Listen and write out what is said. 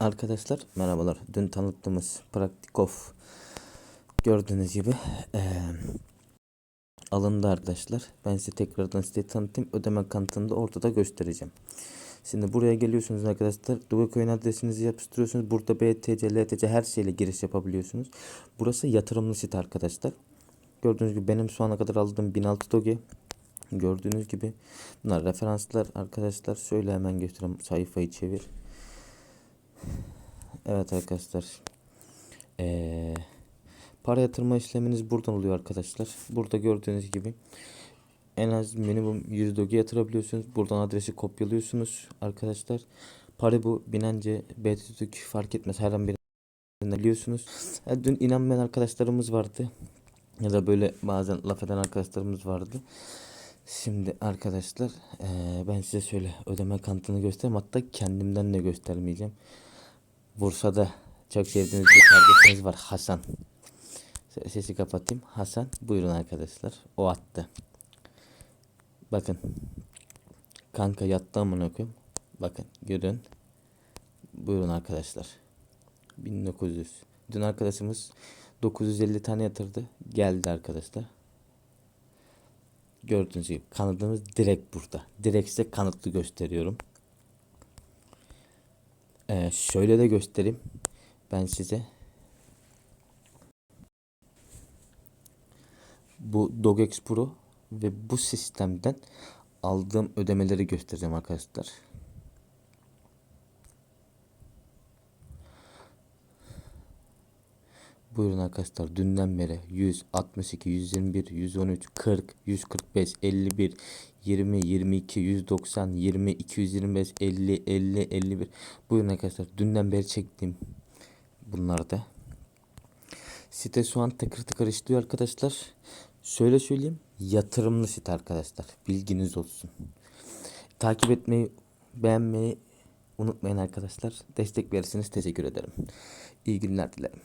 Arkadaşlar merhabalar. Dün tanıttığımız Praktikof gördüğünüz gibi eee, alındı arkadaşlar. Ben size tekrardan size tanıtayım. Ödeme kanıtını da ortada göstereceğim. Şimdi buraya geliyorsunuz arkadaşlar. Dogecoin adresinizi yapıştırıyorsunuz. Burada BTC, LTC her şeyle giriş yapabiliyorsunuz. Burası yatırımlı site arkadaşlar. Gördüğünüz gibi benim şu ana kadar aldığım 1006 Doge. Gördüğünüz gibi bunlar referanslar arkadaşlar. Şöyle hemen göstereyim. Sayfayı çevir. Evet arkadaşlar. Ee, para yatırma işleminiz buradan oluyor arkadaşlar. Burada gördüğünüz gibi en az minimum 100 doge yatırabiliyorsunuz. Buradan adresi kopyalıyorsunuz arkadaşlar. Para bu Binance, BTC fark etmez her an birine biliyorsunuz. Dün inanmayan arkadaşlarımız vardı. Ya da böyle bazen laf eden arkadaşlarımız vardı. Şimdi arkadaşlar eee, ben size şöyle ödeme kanıtını göstereyim. Hatta kendimden de göstermeyeceğim. Bursa'da çok sevdiğiniz bir kardeşiniz var Hasan. Se- Sesi kapatayım. Hasan buyurun arkadaşlar. O attı. Bakın. Kanka yattı amına koyayım. Bakın görün. Buyurun arkadaşlar. 1900. Dün arkadaşımız 950 tane yatırdı. Geldi arkadaşlar. Gördüğünüz gibi kanıtımız direkt burada. Direkt size kanıtlı gösteriyorum. Ee, şöyle de göstereyim. Ben size bu Dogex Pro ve bu sistemden aldığım ödemeleri göstereceğim arkadaşlar. Buyurun arkadaşlar dünden beri 100, 62, 121, 113, 40, 145, 51, 20, 22, 190, 20, 225, 50, 50, 51. Buyurun arkadaşlar dünden beri çektiğim bunlar da. Site şu an tıkır tıkır işliyor arkadaşlar. Şöyle söyleyeyim yatırımlı site arkadaşlar bilginiz olsun. Takip etmeyi beğenmeyi unutmayın arkadaşlar. Destek verirseniz teşekkür ederim. İyi günler dilerim.